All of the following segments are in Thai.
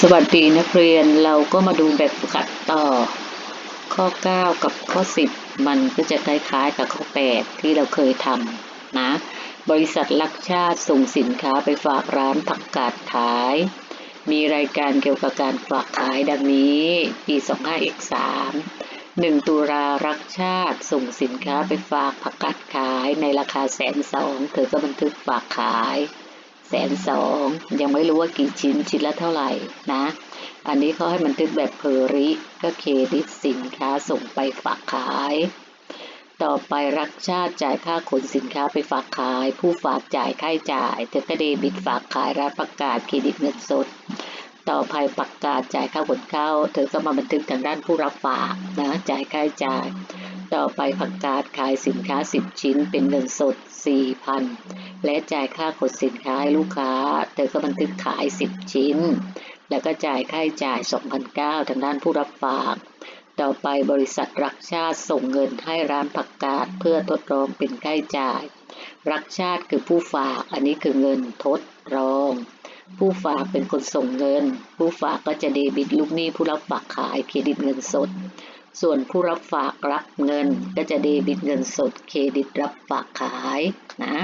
สวัสดีนักเรียนเราก็มาดูแบบฝึกหัดต่อ ข้อ 9 กับข้อ 10 มันก็จะคล้ายๆกับข้อ 8 ที่เราเคยทำนะ บริษัทลักชาติส่งสินค้าไปฝากร้านผักกาดขาย มีรายการเกี่ยวกับการฝากขายดังนี้ ปี 25 x 3 1 ตุลารักชาติส่งสินค้าไปฝากผักกาดขายในราคาแสนสองเธอก็บันทึกฝากขาย แสนสองยังไม่รู้ว่ากี่ชิ้นชิ้นละเท่าไหร่นะ อันนี้เขาให้บันทึกแบบเพอริก็เครดิตสินค้าส่งไปฝากขาย ต่อไปรักชาติจ่ายค่าขนสินค้าไปฝากขาย ผู้ฝากจ่ายค่าจ่ายเธอก็เดบิตฝากขายร้านประกาศเครดิตเงินสด ต่อไปประกาศจ่ายค่าขนเข้าเธอก็มาบันทึกทางด้านผู้รับฝากนะจ่ายค่าจ่าย ต่อไปประกาศขายสินค้า 10 ชิ้นเป็นเงินสด 4,000 และจ่ายค่าขนสินค้าให้ลูกค้า เธอก็บันทึกขาย 10 ชิ้น แล้วก็จ่ายค่าใช้จ่าย 2,900 ทางด้านผู้รับฝาก ต่อไปบริษัทรักชาติส่งเงินให้ร้านผักกาดเพื่อทดลองเป็นค่าใช้จ่าย รักชาติคือผู้ฝาก อันนี้คือเงินทดลอง ผู้ฝากเป็นคนส่งเงิน ผู้ฝากก็จะเดบิตลูกหนี้ผู้รับฝากขายเครดิตเงินสด ส่วนผู้รับฝากรับเงินก็จะเดบิตเงินสดเครดิตรับฝากขายนะ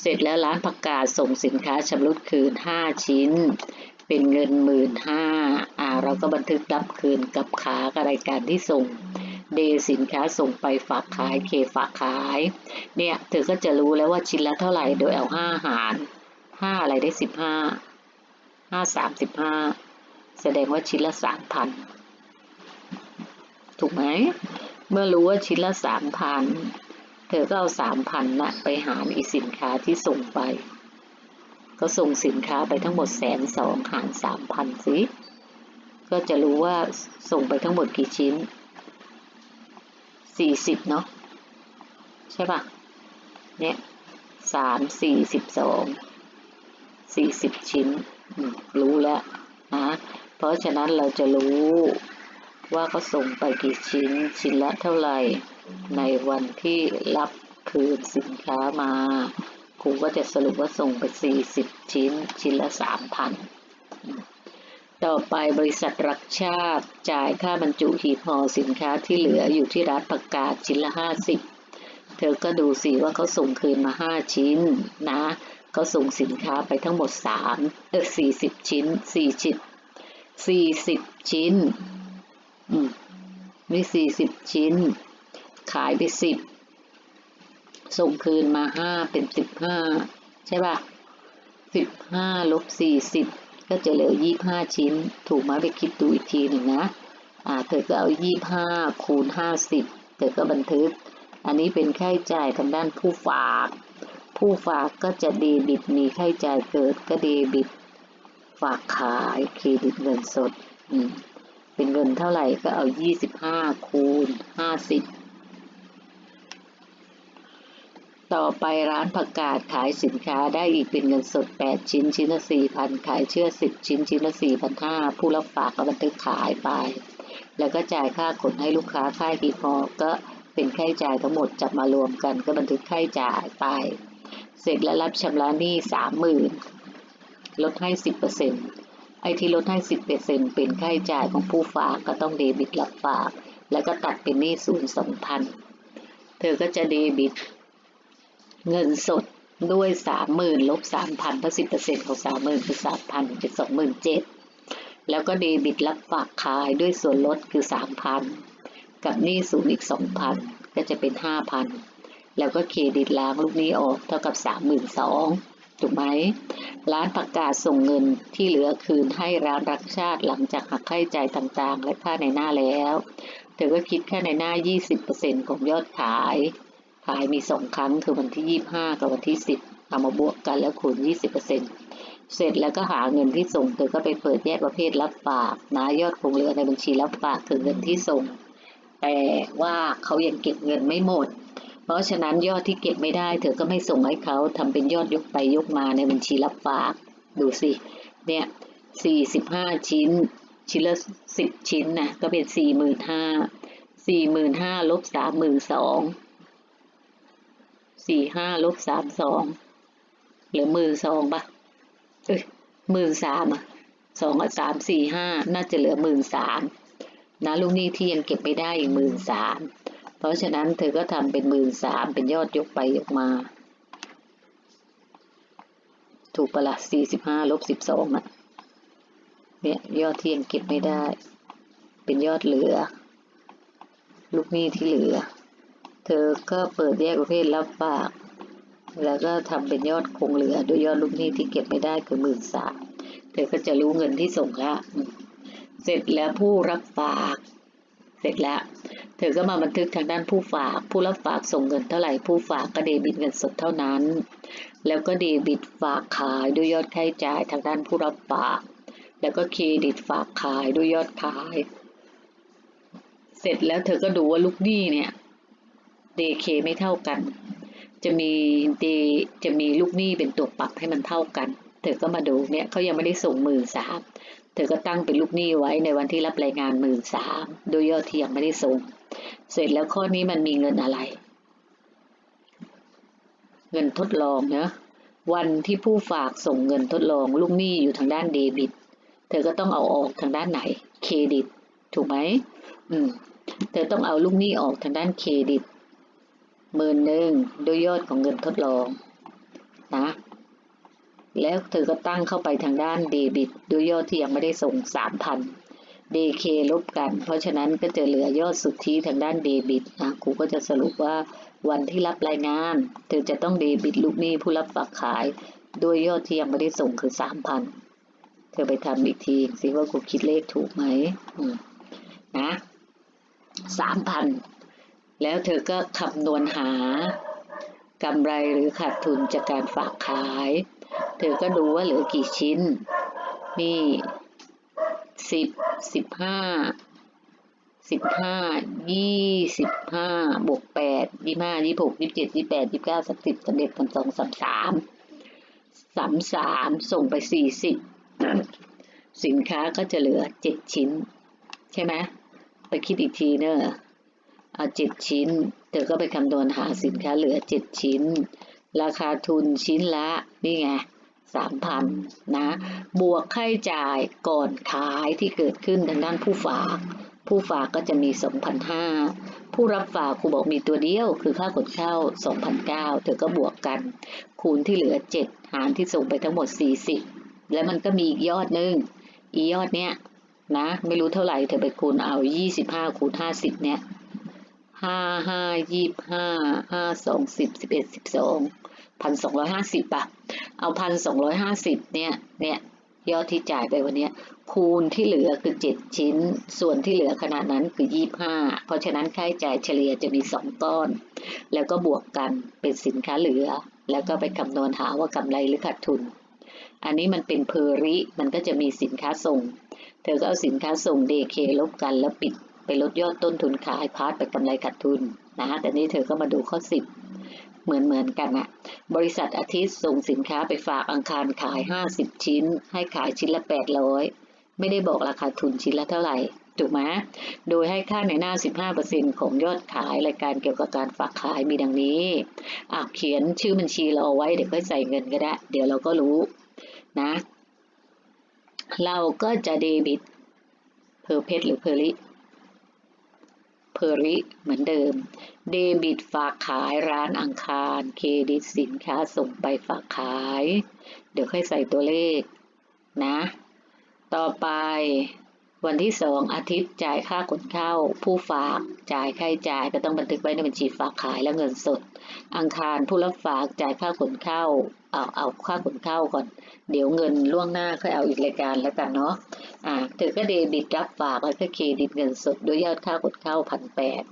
เสร็จแล้วร้านผักกาดส่งสินค้าชำรุดคืน 5 ชิ้น เป็นเงินหมื่นห้าอ่าเราก็บันทึกรับคืนกับขากรายการที่ส่งเดสินค้าส่งไปฝากขายเคฝากขาย เนี่ยเธอก็จะรู้แล้วว่าชิ้นละเท่าไหร่โดยเอาห้าหารห้าอะไรได้สิบห้าห้าสามสิบห้าแสดงว่าชิ้นละสามพัน ถูกไหม เมื่อรู้ว่าชิ้นละสามพันเธอก็เอาสามพันนะไปหารอีสินค้าที่ส่งไป ก็ส่งสินค้าไปทั้งหมดแสนสองหารสามพันสิก็จะรู้ว่าส่งไปทั้งหมดกี่ชิ้นสี่สิบเนาะใช่ปะเนี่ยสามสี่สิบสองสี่สิบชิ้นรู้แล้วนะเพราะฉะนั้นเราจะรู้ ว่าเขาส่งไปกี่ชิ้นชิ้นละเท่าไหร่ ในวันที่รับคืนสินค้ามาครูก็จะสรุปว่าส่งไป 40 ชิ้น ชิ้นละ 3,000 ต่อไปบริษัทรักชาติจ่ายค่าบรรจุหีบห่อสินค้าที่เหลืออยู่ที่ร้านประกาศชิ้นละ 50 เธอก็ดูสิว่าเขาส่งคืนมา 5 ชิ้นนะเขาส่งสินค้าไปทั้งหมด3เออ40 ชิ้น4ชิ้น40 ชิ้น อืมมี40ชิ้น ขายไป10ส่งคืนมา5เป็น15ใช่ป่ะ15ลบ40ก็จะเหลือ25ชิ้น ถูกไหมไปคิดดูอีกทีหนึ่งนะอ่าเธอก็เอา25คูณ50เธอก็บันทึก อันนี้เป็นค่าใช้จ่ายทางด้านผู้ฝาก ผู้ฝากก็จะเดบิตมีค่าใช้จ่ายเกิดก็เดบิต ฝากขายเครดิตเงินสดอืม เป็นเงินเท่าไหร่ก็เอา25คูณ50ต่อไปร้านผักกาดขายสินค้าได้อีกเป็นเงินสด8ชิ้นชิ้นละ4,000ขายเชื่อ10ชิ้นชิ้นละ4,500ผู้รับฝากก็บันทึกขายไป แล้วก็จ่ายค่าขนให้ลูกค้าค่าหีบห่อก็เป็นค่าใช้จ่ายทั้งหมดจับมารวมกัน ก็บันทึกค่าใช้จ่ายไป เสร็จแล้วรับชำระหนี้30,000ลดให้10% ไอ้ที่ลดให้ 10%เป็นค่าใช้จ่ายของผู้ฝากก็ต้องเดบิตรับฝาก แล้วก็ตัดเป็นหนี้ศูนย์2,000เธอก็จะเดบิต เงินสดด้วยสามหมื่นลบสามพันเพราะสิบเปอร์เซ็นต์ของสามหมื่นคือสามพันเป็นสองหมื่นเจ็ดแล้วก็เดบิตรับฝากขายด้วยส่วนลดคือสามพันกับหนี้ศูนย์อีกสองพันก็จะเป็นห้าพันแล้วก็เครดิตล้างลูกหนี้ออกเท่ากับสามหมื่นสอง ถูกไหมร้านประกาศส่งเงินที่เหลือคืนให้ร้านรักชาติหลังจากหักค่าใช้จ่ายต่างๆ และค่าในหน้าแล้ว เธอก็คิดค่าในหน้า 20%ของยอดขาย ขายมีสองครั้งคือวันที่ 25 กับวันที่ 10เอามาบวกกันแล้วคูณ 20%เสร็จแล้วก็หาเงินที่ส่งเธอก็ไปเปิดแยกประเภทรับฝากนะยอดคงเหลือในบัญชีรับฝากคือเงินที่ส่ง แต่ว่าเขายังเก็บเงินไม่หมด เพราะฉะนั้นยอดที่เก็บไม่ได้ เธอก็ไม่ส่งให้เขาทำเป็นยอดยกไปยกมาในบัญชีรับฝากดูสิเนี่ย45ชิ้น ชิ้นละ10ชิ้นนะก็เป็น45,000 45,000ลบ32,000สี่ห้าลบสามสองเหลือหมื่นสองปะเอ้ยหมื่นสามอะสองสามสี่ห้าน่าจะเหลือหมื่นสามนะลูกหนี้ที่ยังเก็บไม่ได้อีกหมื่นสาม ราะฉะนั้นเธอก็ทำเป็นหมื่นสามเป็นยอดยกไปยกมา ถูกประละสี่สิบห้าลบสิบสองอะเนี่ยยอดที่ยังเก็บไม่ได้ เป็นยอดเหลือ ลูกหนี้ที่เหลือ เธอก็เปิดแยกประเภทรับฝาก แล้วก็ทำเป็นยอดคงเหลือโดยยอดลูกหนี้ที่เก็บไม่ได้คือหมื่นสามเธอก็จะรู้เงินที่ส่งล้วอืมเสร็จแล้วผู้รับฝาก เสร็จแล้ว เธอก็มาบันทึกทางด้านผู้ฝาก ผู้รับฝากส่งเงินเท่าไหร่ผู้ฝากก็เดบิตเงินสดเท่านั้น แล้วก็เดบิตฝากขายด้วยยอดค่าใช้จ่ายทางด้านผู้รับฝาก แล้วก็เครดิตฝากขายด้วยยอดขาย เสร็จแล้วเธอก็ดูว่าลูกหนี้เนี่ยเดเคไม่เท่ากัน จะมีเดจะมีลูกหนี้เป็นตัวปรับให้มันเท่ากัน เธอก็มาดูเนี่ยเขายังไม่ได้ส่งหมื่นสามเธอก็ตั้งเป็นลูกหนี้ไว้ในวันที่รับรายงานหมื่นสามโดยยอดที่ยังไม่ได้ส่ง เสร็จแล้วข้อนี้มันมีเงินอะไร เงินทดลองเนะวันที่ผู้ฝากส่งเงินทดลองลูกหนี้อยู่ทางด้านเดบิต เธอก็ต้องเอาออกทางด้านไหน เครดิต ถูกไหมอืม เธอต้องเอาลูกหนี้ออกทางด้านเครดิตหมื่นหนึ่งโดยยอดของเงินทดลองนะแล้วเธอก็ตั้งเข้าไปทางด้านเดบิต โดยยอดที่ยังไม่ได้ส่งสามพัน เดเคลบกัน เพราะฉะนั้นก็จะเหลือยอดสุทธิทางด้านเดบิตนะครูก็จะสรุปว่าวันที่รับรายงานเธอจะต้องเดบิตลูกหนี้ผู้รับฝากขายโดยยอดที่ยังไม่ได้ส่งคือสามพันเธอไปทำอีกทีสิว่าครูคิดเลขถูกไหมอืมนะสามพันแล้วเธอก็คำนวณหากำไรหรือขาดทุนจากการฝากขาย เธอก็ดูว่าเหลือกี่ชิ้น นี่ สิบสิบห้าสิบห้ายี่สิบห้าบวกแปดยี่ห้ายี่หกยี่เจ็ดยี่แปดยี่เก้าสามสิบสามเอ็ดสามสองสามสามสามสามส่งไปสี่สิบสินค้าก็จะเหลือเจ็ดชิ้น ใช่ไหมไปคิดอีกทีเนอะเอาเจ็ดชิ้น เธอก็ไปคำนวณหาสินค้าเหลือเจ็ดชิ้น ราคาทุนชิ้นละ นี่ไง สามพันนะบวกค่าจ่ายก่อนขายที่เกิดขึ้นทางด้านผู้ฝาก ผู้ฝากก็จะมี 2,500 ผู้รับฝากครูบอกมีตัวเดียวคือค่าขนเช่า2,009เธอก็บวกกัน คูณที่เหลือ 7 หารที่ส่งไปทั้งหมด 40 แล้วมันก็มีอีกยอดนึงอียอดเนี้ยนะไม่รู้เท่าไหร่เธอไปคูณเอา 25 คูณ 50 เนี่ย 5 5 25 5 2 10 11 12 พันสองร้อยห้าสิบอะเอาพันสองร้อยห้าสิบเนี่ย เนี่ยยอดที่จ่ายไปวันนี้คูณที่เหลือคือเจ็ดชิ้น ส่วนที่เหลือขนาดนั้นคือยี่ห้าเพราะฉะนั้นค่าใช้จ่ายเฉลี่ยจะมีสองก้อน แล้วก็บวกกันเป็นสินค้าเหลือ แล้วก็ไปคำนวณหาว่ากำไรหรือขาดทุน อันนี้มันเป็นเพอริมันก็จะมีสินค้าส่ง เธอก็เอาสินค้าส่งเดเคลบกันแล้วปิดไปลดยอดต้นทุนขายพาร์ทไปกำไรขาดทุนนะแต่นี่เธอก็มาดูข้อสิบ เหมือนเหมือนกันอะบริษัทอาทิตย์ส่งสินค้าไปฝากอังคารขายห้าสิบชิ้น ให้ขายชิ้นละแปดร้อยไม่ได้บอกราคาทุนชิ้นละเท่าไหร่ถูกไหมโดยให้ค่าในหน้า 15%ของยอดขายรายการเกี่ยวกับการฝากขายมีดังนี้อะเขียนชื่อบัญชีเราเอาไว้เดี๋ยวค่อยใส่เงินก็ได้ เดี๋ยวเราก็รู้นะ เราก็จะเดบิตเพอร์เพชหรือเพอริ เพอริเหมือนเดิม เดบิตฝากขายร้านอังคาร เครดิตสินค้าส่งไปฝากขาย เดี๋ยวค่อยใส่ตัวเลขนะ ต่อไป วันที่สองอาทิตย์จ่ายค่าขนเข้า ผู้ฝากจ่ายค่าจ่ายก็ต้องบันทึกไว้ในบัญชีฝากขายและเงินสด อังคารผู้รับฝากจ่ายค่าขนเข้า เอาเอาค่าขนเข้าก่อน เดี๋ยวเงินล่วงหน้าค่อยเอาอีกรายการแล้วกันเนาะอ่าเธอก็เดบิตรับฝากแล้วก็เครดิตเงินสดด้วยยอดค่าขนเข้าพันแปด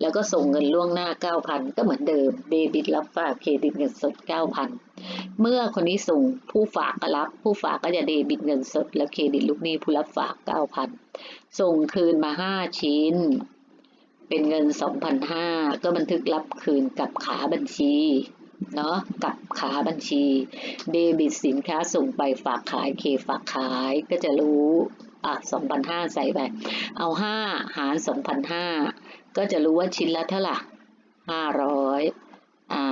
แล้วก็ส่งเงินล่วงหน้าเก้าพันก็เหมือนเดิมเดบิตรับฝากเครดิตเงินสดเก้าพันเมื่อคนนี้ส่งผู้ฝากก็รับ ผู้ฝากก็จะเดบิตเงินสด แล้วเครดิตลูกหนี้ผู้รับฝากเก้าพันส่งคืนมาห้าชิ้น เป็นเงินสองพันห้าก็บันทึกรับคืนกับขาบัญชีเนาะกับขาบัญชี เดบิตสินค้าส่งไปฝากขายเคฝากขายก็จะรู้อะสองพันห้าใส่ไป เอาห้าหารสองพันห้า ก็จะรู้ว่าชิ้นละเท่าไหร่ห้าร้อยอ่า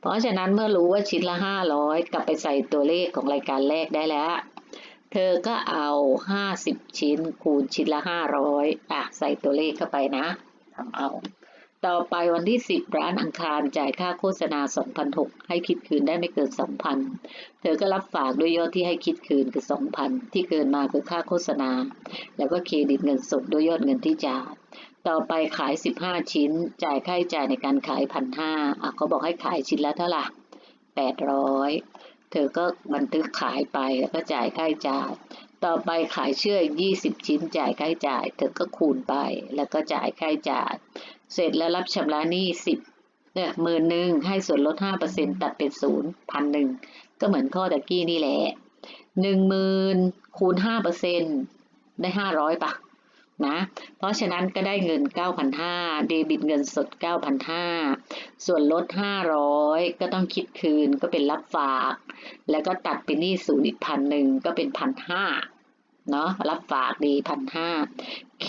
เพราะฉะนั้นเมื่อรู้ว่าชิ้นละห้าร้อยกลับไปใส่ตัวเลขของรายการแรกได้แล้ว เธอก็เอาห้าสิบชิ้นคูณชิ้นละห้าร้อยอะใส่ตัวเลขเข้าไปนะทำเอา ต่อไปวันที่สิบร้านอังคารจ่ายค่าโฆษณาสองพันหกให้คิดคืนได้ไม่เกินสองพันเธอก็รับฝากด้วยยอดที่ให้คิดคืนคือสองพันที่เกินมาคือค่าโฆษณา แล้วก็เครดิตเงินสดด้วยยอดเงินที่จ่าย ต่อไปขายสิบห้าชิ้น จ่ายค่าใช้จ่ายในการขายพันห้าอะเขาบอกให้ขายชิ้นละเท่าไหร่แปดร้อยเธอก็บันทึกขายไปแล้วก็จ่ายค่าใช้จ่าย ต่อไปขายเชื่อยี่สิบชิ้น จ่ายค่าใช้จ่าย เธอก็คูณไปแล้วก็จ่ายค่าใช้จ่าย เสร็จแล้วรับชำระหนี้สิบเนี่ยหมื่นหนึ่งให้ส่วนลดห้าเปอร์เซ็นตัดเป็นศูนย์พันหนึ่งก็เหมือนข้อตะกี้นี่แหละหนึ่งหมื่นคูณห้าเปอร์เซ็นได้ห้าร้อยปะ นะ เพราะฉะนั้นก็ได้เงิน 9,500 เดบิตเงินสด 9,500 ส่วนลด 500 ก็ต้องคิดคืนก็เป็นรับฝาก แล้วก็ตัดเป็นหนี้ศูนย์อีกพันหนึ่งก็เป็นพันห้าเนาะรับฝากดีพันห้าเค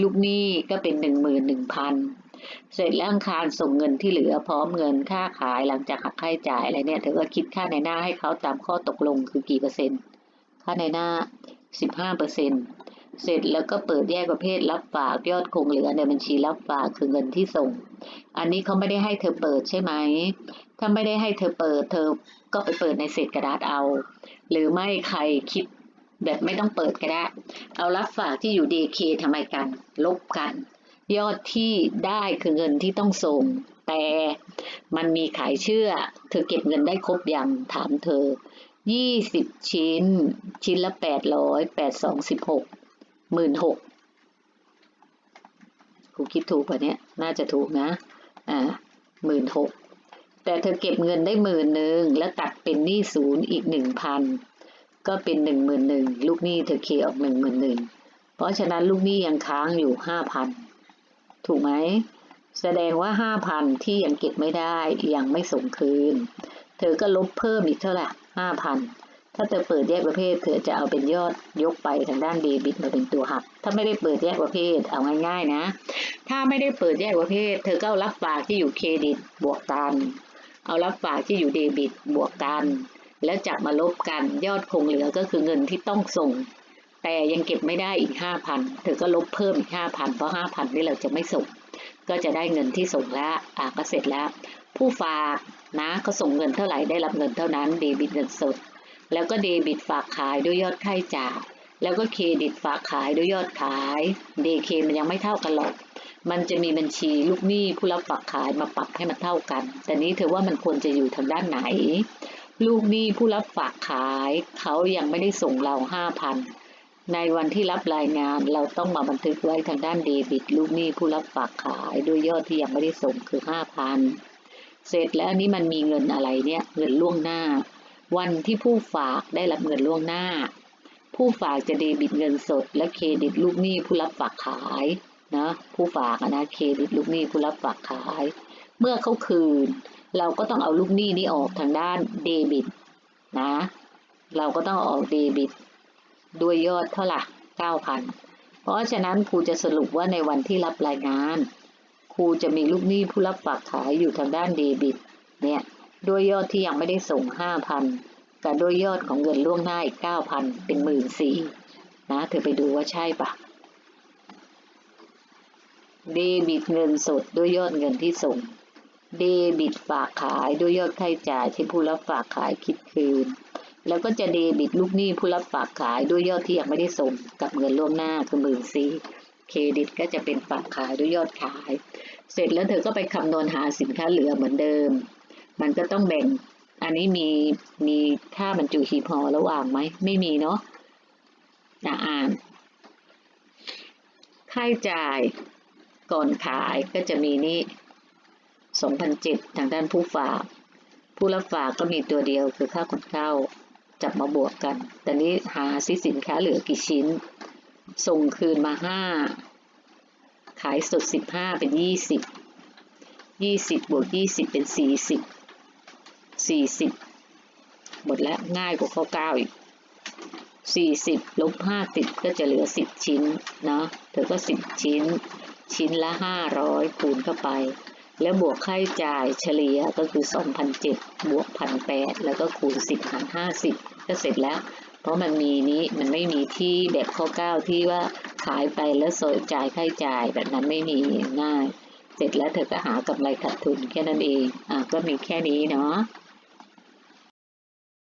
ลูกหนี้ก็เป็นหนึ่งหมื่นหนึ่งพันเสร็จแล้วอังคารส่งเงินที่เหลือพร้อมเงินค่าขายหลังจากหักค่าใช้จ่ายอะไรเนี่ยเธอก็คิดค่าในหน้าให้เขาตามข้อตกลงคือกี่เปอร์เซ็นต์ ค่าในหน้า15เปอร์เซ็นต์ เสร็จแล้วก็เปิดแยกประเภทรับฝากยอดคงเหลือในบัญชีรับฝากคือเงินที่ส่ง อันนี้เขาไม่ได้ให้เธอเปิดใช่ไหม ถ้าไม่ได้ให้เธอเปิดเธอก็ไปเปิดในเศษกระดาษเอา หรือไม่ใครคิดแบบไม่ต้องเปิดก็ได้ เอารับฝากที่อยู่ DK ทำไมกัน ลบกัน ยอดที่ได้คือเงินที่ต้องส่ง แต่มันมีขายเชื่อ เธอเก็บเงินได้ครบยังถามเธอ 20 ชิ้น ชิ้นละ 800 8 2 16 หมื่นหกกูคิดถูกป่ะเนี่ยน่าจะถูกนะ อ่าหมื่นหกแต่เธอเก็บเงินได้หมื่นหนึ่งแล้วตัดเป็นหนี้ศูนย์อีกหนึ่งพันก็เป็นหนึ่งหมื่นหนึ่งลูกหนี้เธอเคออกหนึ่งหมื่นหนึ่งเพราะฉะนั้นลูกหนี้ยังค้างอยู่ห้าพันถูกไหมแสดงว่าห้าพันที่ยังเก็บไม่ได้ยังไม่ส่งคืน เธอก็ลบเพิ่มอีกเท่าไหร่ห้าพัน ถ้าเธอเปิดแยกประเภท เธอจะเอาเป็นยอดยกไปทางด้านเดบิตมาเป็นตัวหัก ถ้าไม่ได้เปิดแยกประเภทเอาง่ายๆนะ ถ้าไม่ได้เปิดแยกประเภท เธอก็เอารับฝากที่อยู่เครดิตบวกกันเอารับฝากที่อยู่เดบิตบวกกันแล้วจับมาลบกันยอดคงเหลือก็คือเงินที่ต้องส่ง แต่ยังเก็บไม่ได้อีกห้าพันเธอก็ลบเพิ่มอีกห้าพันเพราะห้าพันนี่เราจะไม่ส่ง ก็จะได้เงินที่ส่งแล้วอะก็เสร็จแล้ว ผู้ฝากนะก็ส่งเงินเท่าไหร่ได้รับเงินเท่านั้นเดบิตเงินสด แล้วก็เดบิตฝากขายด้วยยอดค่าใช้จ่ายแล้วก็เครดิตฝากขายด้วยยอดขายเดเคมันยังไม่เท่ากันหรอก มันจะมีบัญชีลูกหนี้ผู้รับฝากขายมาปรับให้มันเท่ากัน แต่นี้เธอว่ามันควรจะอยู่ทางด้านไหน ลูกหนี้ผู้รับฝากขาย เขายังไม่ได้ส่งเราห้าพันในวันที่รับรายงานเราต้องมาบันทึกไว้ทางด้านเดบิต ลูกหนี้ผู้รับฝากขายด้วยยอดที่ยังไม่ได้ส่งคือห้าพันเสร็จแล้วนนี้มันมีเงินอะไรเนี่ยเงินล่วงหน้า วันที่ผู้ฝากได้รับเงินล่วงหน้า ผู้ฝากจะเดบิตเงินสด และเครดิตลูกหนี้ผู้รับฝากขายนะผู้ฝากนะเครดิตลูกหนี้ผู้รับฝากขาย เมื่อเขาคืน เราก็ต้องเอาลูกหนี้นี้ออกทางด้านเดบิตนะ เราก็ต้องออกเดบิต ด้วยยอดเท่าไหร่เก้าพันเพราะฉะนั้นครูจะสรุปว่าในวันที่รับรายงาน ครูจะมีลูกหนี้ผู้รับฝากขายอยู่ทางด้านเดบิตเนี่ย ด้วยยอดที่ยังไม่ได้ส่งห้าพันกับด้วยยอดของเงินล่วงหน้าอีกเก้าพันเป็นหมื่นสี่นะเธอไปดูว่าใช่ปะเดบิตเงินสดด้วยยอดเงินที่ส่ง เดบิตฝากขายด้วยยอดค่าใช้จ่ายที่ผู้รับฝากขายคิดคืน แล้วก็จะเดบิตลูกหนี้ผู้รับฝากขายด้วยยอดที่ยังไม่ได้ส่งกับเงินล่วงหน้าคือหมื่นสี่เครดิตก็จะเป็นฝากขายด้วยยอดขาย เสร็จแล้วเธอก็ไปคำนวณหาสินค้าเหลือเหมือนเดิม มันก็ต้องแบ่ง อันนี้มีมีค่าบรรจุหีบห่อระหว่างไหม ไม่มีเนาะนะอ่าน ค่าใช้จ่ายก่อนขายก็จะมีนี่สองพันเจ็ดทางด้านผู้ฝาก ผู้รับฝากก็มีตัวเดียวคือค่าขนเข้า จับมาบวกกัน แต่นี้หาซิสินค้าเหลือกี่ชิ้น ส่งคืนมาห้าขายสดสิบห้าเป็นยี่สิบยี่สิบบวกยี่สิบเป็นสี่ สี่สิบหมดแล้วง่ายกว่าข้อเก้าอีกสี่สิบลบห้าสิบก็จะเหลือสิบชิ้นเนาะเธอก็สิบชิ้น ชิ้นละห้าร้อยคูณเข้าไป แล้วบวกค่าใช้จ่ายเฉลี่ยก็คือสองพันเจ็ดบวกพันแปดแล้วก็คูณสิบหารห้าสิบก็เสร็จแล้ว เพราะมันมีนี้มันไม่มีที่แบบข้อเก้าที่ว่าขายไปแล้วโสยจ่ายค่าใช้จ่ายแบบนั้นไม่มีง่าย เสร็จแล้วเธอก็หากำไรขาดทุนแค่นั้นเองอะก็มีแค่นี้เนาะ